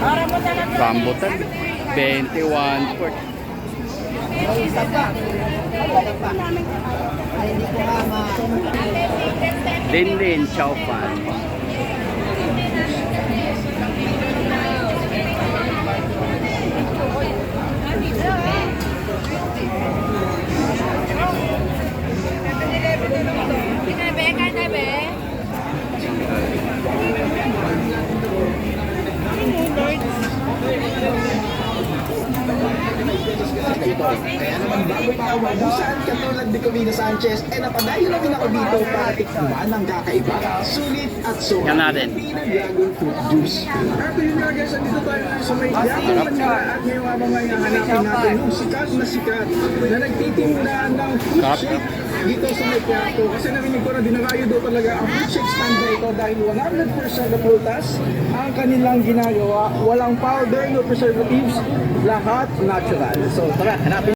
Rambutan. 21 for Linlin Chow Fan. Kaya naman bago pa ako mabusan katulad ni Comino Sanchez, eh napadayo na din ako dito para tikman ang kakaiba, sulit at so Yan natin. Dragon fruit juice. At yun nga guys, andito tayo sa may Quiapo, Manila at ngayong habang ngayon hanapin natin yung sikat na sikat na nagtitinda ng fruit shake dito sa may Quiapo. Kasi narinig ko na dinarayo daw talaga ang fruit shake stand na ito dahil 100% na prutas ang kanilang ginagawa. Walang powder, no preservatives, lahat natural. So tara, and I'll be